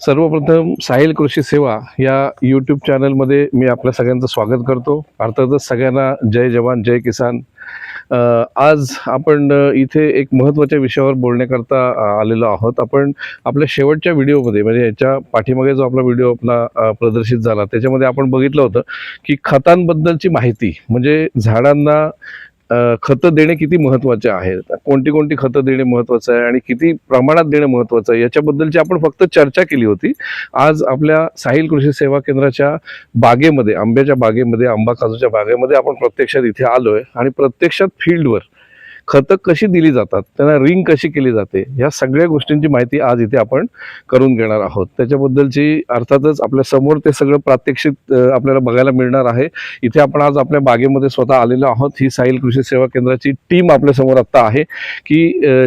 सर्वप्रथम साहिल कृषी सेवा या यूट्यूब चॅनलमध्ये मी आपल्या सगळ्यांचं स्वागत करतो. अर्थातच सगळ्यांना जय जवान जय किसान. आज आपण इथे एक महत्त्वाच्या विषयावर बोलण्याकरता आलेलो आहोत. आपण आपल्या शेवटच्या व्हिडिओमध्ये म्हणजे याच्या पाठीमागे जो आपला व्हिडिओ आपला प्रदर्शित झाला त्याच्यामध्ये आपण बघितलं होतं की खतांबद्दलची माहिती म्हणजे झाडांना खतं देणे किती महत्त्वाचे आहे? कोणती कोणती खतं देणे महत्त्वाचं आहे आणि किती प्रमाणात देणे महत्त्वाचं आहे? याच्याबद्दलची आपण फक्त चर्चा केली होती. आज आपल्या साहिल कृषी सेवा केंद्राच्या बागेमध्ये आंब्याच्या बागेमध्ये आंबा काजूच्या बागेमध्ये आपण प्रत्यक्षात इथे आलोय आणि प्रत्यक्षात फील्डवर खतं कशी दिली जातात त्यांना रिंग कशी केली जाते ह्या सगळ्या गोष्टींची माहिती आज इथे आपण करून घेणार आहोत. त्याच्याबद्दलची अर्थातच आपल्यासमोर ते सगळं प्रात्यक्षिक आपल्याला बघायला मिळणार आहे. इथे आपण आज आपल्या बागेमध्ये स्वतः आलेलो आहोत. ही साहिल कृषी सेवा केंद्राची टीम आपल्यासमोर आत्ता आहे की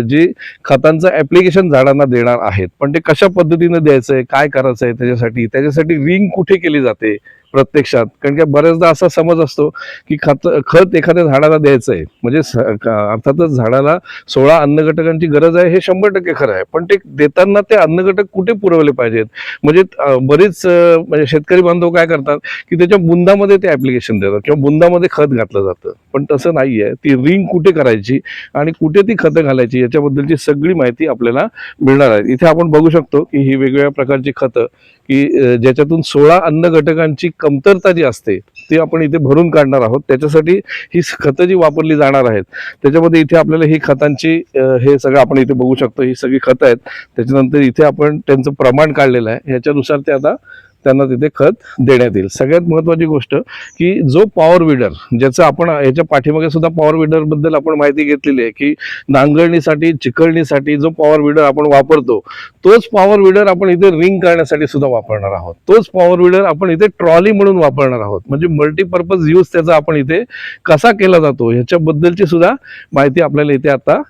जी जे खतांचं ॲप्लिकेशन झाडांना देणार आहेत. पण ते कशा पद्धतीनं द्यायचं आहे काय करायचं आहे त्याच्यासाठी त्याच्यासाठी रिंग कुठे केली जाते प्रत्यक्षात. कारण की बऱ्याचदा असा समज असतो की खत खत एखाद्या झाडाला द्यायचं आहे म्हणजे स- अर्थातच झाडाला सोळा अन्नघटकांची गरज आहे हे शंभर टक्के खरं आहे. पण ते देताना ते अन्नघटक कुठे पुरवले पाहिजेत? म्हणजे बरेच म्हणजे शेतकरी बांधव काय करतात की त्याच्या बुंदामध्ये ते ऍप्लिकेशन देतात किंवा बुंदामध्ये खत घातलं जातं. पण तसं नाही आहे ती रिंग कुठे करायची आणि कुठे ती खतं घालायची याच्याबद्दलची सगळी माहिती आपल्याला मिळणार आहे. इथे आपण बघू शकतो की ही वेगवेगळ्या प्रकारची खतं की ज्याच्यातून सोळा अन्न घटकांची कमतरता जी असते ती आपण इथे भरून काढणार आहोत. त्याच्यासाठी ही खतं जी वापरली जाणार आहेत त्याच्यामध्ये इथे आपल्याला ही खतांची हे सगळं आपण इथे बघू शकतो. ही सगळी खतं आहेत. त्याच्यानंतर इथे आपण त्यांचं प्रमाण काढलेलं आहे. ह्याच्यानुसार ते आता त्यांना तिथे खत देण्यात येईल. सगळ्यात महत्त्वाची गोष्ट की जो पॉवर विडर ज्याचं आपण याच्या पाठीमागे सुद्धा पॉवर विडरबद्दल आपण माहिती घेतलेली आहे की नांगरणीसाठी चिकळणीसाठी जो पॉवर विडर आपण वापरतो तोच पॉवर विडर आपण इथे रिंग करण्यासाठी सुद्धा वापरणार आहोत. तोच पॉवर विडर आपण इथे ट्रॉली म्हणून वापरणार आहोत. म्हणजे मल्टीपर्पज यूज त्याचा आपण इथे कसा केला जातो ह्याच्याबद्दलची सुद्धा माहिती आपल्याला इथे आता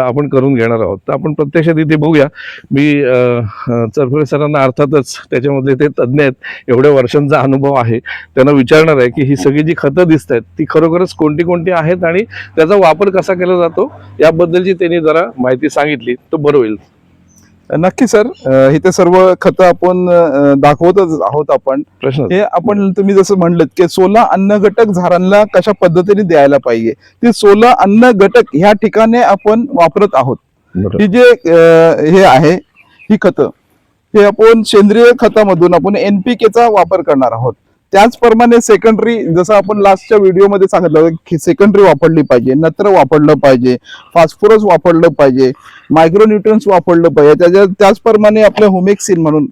आपण करून घेणार आहोत. तर आपण प्रत्यक्षात इथे बघूया. मी चरफळे सरांना अर्थातच त्याच्यामध्ये ते तज्ज्ञ आहेत एवढ्या वर्षांचा अनुभव आहे. त्यांना विचारणार आहे की ही सगळी जी खतं दिसत आहेत ती खरोखरच कोणती कोणती आहेत आणि त्याचा वापर कसा केला जातो याबद्दलची त्यांनी जरा माहिती सांगितली. तर बरं होईल. नक्की सर. इथे सर्व खतं आपण दाखवतच आहोत आपण. प्रश्न हे आपण तुम्ही जसं म्हणलं की सोला अन्न घटक झाडांना कशा पद्धतीने द्यायला पाहिजे ते सोला अन्न घटक ह्या ठिकाणी आपण वापरत आहोत. ही जे हे आहे ही खतं हे आपण सेंद्रिय खतामधून आपण एनपीकेचा वापर करणार आहोत. त्याचप्रमाणे सेकंडरी जसं आपण लास्टच्या व्हिडिओमध्ये सांगितलं की सेकंडरी वापरली पाहिजे नत्र वापरलं पाहिजे फॉस्फरस वापरलं पाहिजे मायक्रोन्युट्रन्स वापरलं पाहिजे त्याच्या त्याचप्रमाणे आपलं होमिक म्हणून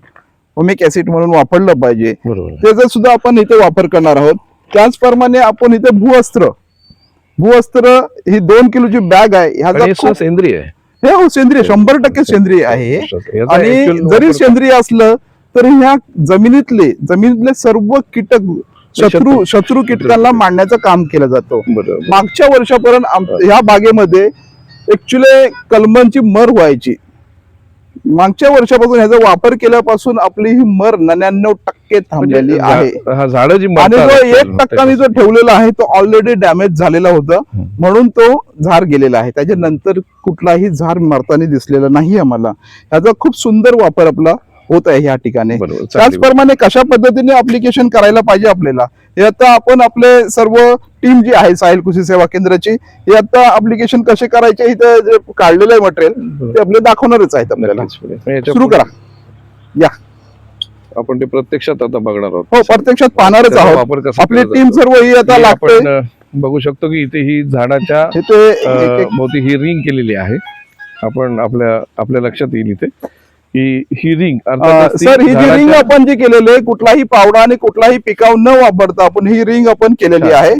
होमिक ऍसिड म्हणून वापरलं पाहिजे. त्याचा सुद्धा आपण इथे वापर करणार आहोत. त्याचप्रमाणे आपण इथे भूअस्त्र. भूअस्त्र ही दोन किलोची बॅग आहे. ह्याचा सेंद्रिय हे हो सेंद्रिय शंभर टक्के सेंद्रिय आहे. आणि जरी सेंद्रिय असलं तरी ह्या जमिनीतले जमिनीतले सर्व कीटक शत्रू शत्रू. कीटकांना मारण्याचं काम केलं जातं. मागच्या वर्षापर्यंत ह्या बागेमध्ये ऍक्च्युली कलमांची मर व्हायची. मागच्या वर्षापासून ह्याचा वापर केल्यापासून आपली ही मर नव्याण्णव टक्के थांबलेली म्हणजे आहे. हा झाडं जी आणि जो एक टक्का मी जो ठेवलेला आहे तो ऑलरेडी डॅमेज झालेला होता. म्हणून तो झाड गेलेला आहे. त्याच्यानंतर कुठलाही झाड मरताना दिसलेला नाही आम्हाला. ह्याचा खूप सुंदर वापर आपला होत आहे या ठिकाणी. त्याचप्रमाणे कशा पद्धतीने अप्लिकेशन करायला पाहिजे आपल्याला? हे आता आपण आपले सर्व टीम जी आहे साहिल कृषी सेवा केंद्राची हे आता अप्लिकेशन कसे करायचे इथं जे काढलेलं आहे मटेरियल ते आपले दाखवणारच आहेत आपल्याला. सुरू करा. या. आपण ते प्रत्यक्षात आता बघणार आहोत. हो प्रत्यक्षात पाहणारच आहोत. आपली टीम. सर्व ही आता लागते बघू शकतो की इथे ही झाडाच्या भोवती ही रिंग केलेली आहे. आपण आपल्या आपल्या लक्षात येईल इथे. ही रिंग सर ही जी रिंग आपण जी केलेली आहे कुठलाही पावडा आणि कुठलाही पिकाव न वापरता आपण ही रिंग आपण केलेली. आहे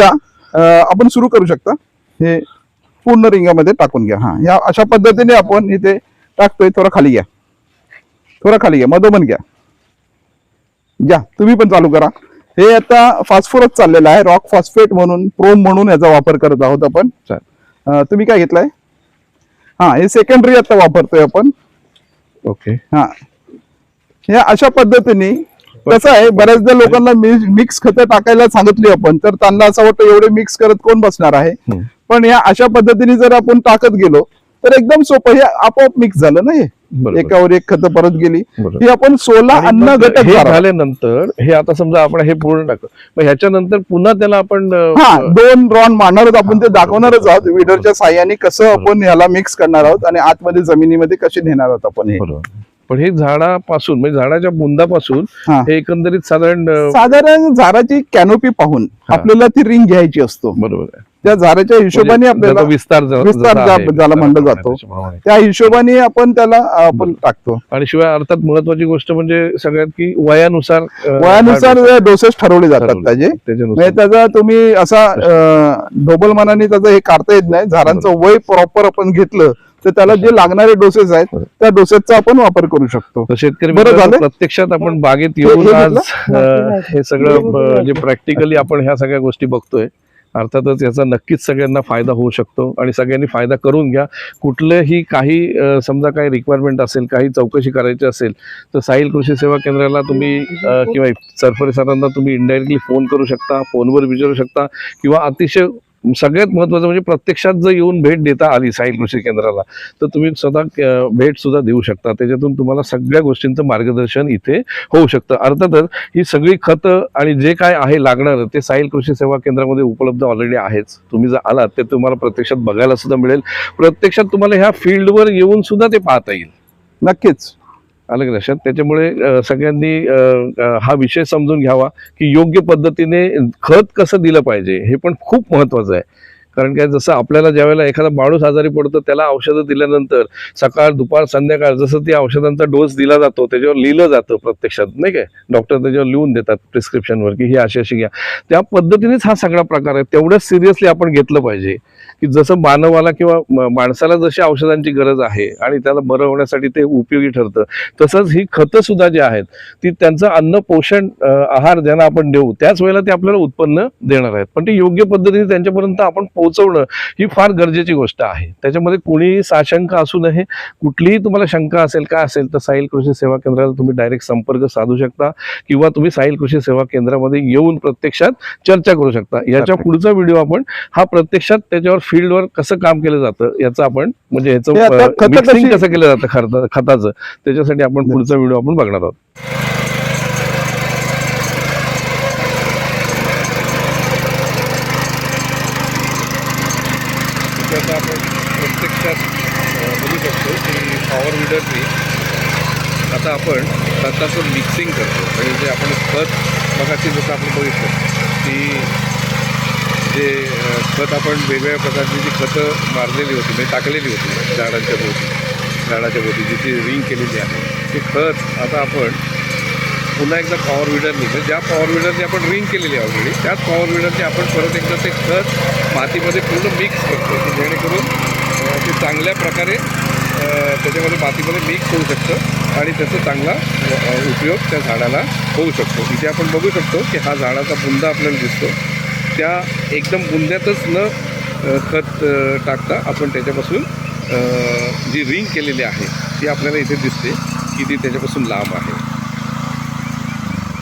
या अं, आपण सुरू करू शकता. हे पूर्ण रिंगामध्ये टाकून घ्या. हा या अशा पद्धतीने आपण इथे टाकतोय थोडा खाली घ्या. थोडा खाली घ्या मधोमध घ्या. घ्या तुम्ही पण चालू करा. हे आता फॉस्फोरस चाललेलं आहे रॉक फॉस्फेट म्हणून प्रोम म्हणून याचा वापर करत आहोत आपण. तुम्ही काय घेतलंय? हा हे सेकंडरी आता वापरतोय आपण. ओके हा. हे अशा पद्धतीने कसं आहे बऱ्याचदा लोकांना मिक्स खतं टाकायला सांगितली आपण तर त्यांना असं वाटतं एवढे मिक्स करत कोण बसणार आहे. पण या अशा पद्धतीने जर आपण टाकत गेलो तर एकदम सोपं हे आपोआप मिक्स झालं ना हे. एकावर एक खतं परत गेली. ही आपण सोला अन्न घटक झाल्यानंतर हे आता समजा आपण हे पूर्ण मग ह्याच्यानंतर पुन्हा त्याला आपण दोन रॉन मारणार आहोत आपण ते दाखवणारच आहोत. विडरच्या साह्याने कसं आपण ह्याला मिक्स करणार आहोत आणि आतमध्ये जमिनीमध्ये कसे नेणार आहोत आपण हे. पण हे झाडापासून म्हणजे झाडाच्या बुंदापासून हा. हे एकंदरित साधारण अ, साधारण झाडाची कॅनोपी पाहून. आपल्याला ती रिंग घ्यायची असतो. बरोबर आहे. त्या झाडाच्या हिशोबाने म्हणजे आपल्याला त्याचा विस्तार विस्तार ज्या- ज्याला म्हणलं जातो. त्या हिशोबाने आपण त्याला आपण टाकतो. आणि शिवाय अर्थात महत्वाची गोष्ट म्हणजे सगळ्यात की वयानुसार अ, वयानुसार डोसेस ठरवले जातात ठरवले. त्याचे. त्याच्यानुसार. म्हणजे त्याचा तुम्ही असा ढोबल मनाने त्याचं हे काढता येत नाही. झाडांचं वय प्रॉपर आपण घेतलं तर त्याला जे लागणारे डोसेस आहेत बरोबर. त्या डोसेसचा आपण वापर करू शकतो. तर शेतकरी बरं झालं? प्रत्यक्षात आपण बागेत हे- येऊन हे आज हे सगळं जे प्रॅक्टिकली आपण ह्या सगळ्या गोष्टी बघतोय. अर्थातच याचा नक्कीच सगळ्यांना फायदा होऊ शकतो आणि सगळ्यांनी फायदा करून घ्या. कुठलंही काही समजा काही रिक्वायरमेंट असेल काही चौकशी करायची असेल तर साहिल कृषी सेवा केंद्राला तुम्ही किंवा सरफरे सरांना तुम्ही इनडायरेक्टली फोन करू शकता फोनवर विचारू शकता किंवा अतिशय सगळ्यात महत्वाचं म्हणजे प्रत्यक्षात जर येऊन भेट देता आली साहिल कृषी केंद्राला तर तुम्ही स्वतः भेट सुद्धा देऊ शकता. त्याच्यातून तुम्हाला सगळ्या गोष्टींचं मार्गदर्शन इथे होऊ शकतं. अर्थातच ही सगळी खतं आणि जे काय आहे लागणार ते साहिल कृषी सेवा केंद्रामध्ये उपलब्ध ऑलरेडी आहेच. तुम्ही जर आलात ते तुम्हाला प्रत्यक्षात बघायला सुद्धा मिळेल. प्रत्यक्षात तुम्हाला ह्या फील्डवर येऊन सुद्धा ते पाहता येईल. नक्कीच. आलं की लक्षात. त्याच्यामुळे सगळ्यांनी हा विषय समजून घ्यावा की योग्य पद्धतीने खत कसं दिलं पाहिजे हे पण खूप महत्वाचं आहे. कारण काय जसं आपल्याला ज्यावेळेला एखादा माणूस आजारी पडतो त्याला औषधं दिल्यानंतर सकाळ दुपार संध्याकाळ जसं ती औषधांचा डोस दिला जातो त्याच्यावर लिहिलं जातं प्रत्यक्षात नाही काय डॉक्टर त्याच्यावर लिहून देतात प्रिस्क्रिप्शनवर की ही अशी अशी घ्या. त्या पद्धतीनेच हा सगळा प्रकार आहे. तेवढंच सिरियसली आपण घेतलं पाहिजे की जसं मानवाला किंवा म- माणसाला जशी औषधांची गरज आहे आणि त्याला बरं होण्यासाठी ते उपयोगी ठरतं तसंच ही खतं सुद्धा जी आहेत ती त्यांचं अन्न पोषण आहार ज्यांना आपण देऊ त्याच वेळेला ते आपल्याला उत्पन्न देणार आहेत. पण ते योग्य पद्धतीने त्यांच्यापर्यंत आपण पोहोचवणं ही फार गरजेची गोष्ट आहे. त्याच्यामध्ये कोणीही साशंका असू नये कुठलीही तुम्हाला शंका असेल काय असेल तर साहिल कृषी सेवा केंद्राला तुम्ही डायरेक्ट संपर्क साधू शकता किंवा तुम्ही साहिल कृषी सेवा केंद्रामध्ये येऊन प्रत्यक्षात चर्चा करू शकता. याच्या. पुढचा व्हिडिओ आपण हा प्रत्यक्षात त्याच्यावर फील्डवर कसं काम केलं जातं याचं आपण म्हणजे याचं कसं केलं जातं खत खताचं त्याच्यासाठी आपण पुढचा व्हिडिओ आपण बघणार आहोत. त्याचा आपण प्रत्यक्षात बघू शकतो की पॉवर व्हीलरने आता आपण खताचं मिक्सिंग करतो. म्हणजे जे आपण खत मगाशी जसं आपण बघितलं की जे खत आपण वेगवेगळ्या प्रकारची जी खतं मारलेली होती म्हणजे टाकलेली होती झाडांच्या भोवती झाडाच्या भोवती जी रिंग केलेली आहे ते खत आता आपण पुन्हा एकदा पॉवर विडरनी म्हणजे ज्या पॉवर विडरने आपण रिंग केलेली ऑलरेडी त्याच पॉवर विडरने आपण परत एकदा ते खत मातीमध्ये पूर्ण मिक्स करतो जेणेकरून ते चांगल्या प्रकारे त्याच्यामध्ये मातीमध्ये मिक्स होऊ शकतं आणि त्याचा चांगला उपयोग त्या झाडाला होऊ शकतो. इथे आपण बघू शकतो की हा झाडाचा बुंदा आपल्याला दिसतो. त्या एकदम बुंद्यातच न खत टाकता आपण त्याच्यापासून जी रिंग केलेली आहे ती आपल्याला इथे दिसते की ती त्याच्यापासून लांब आहे.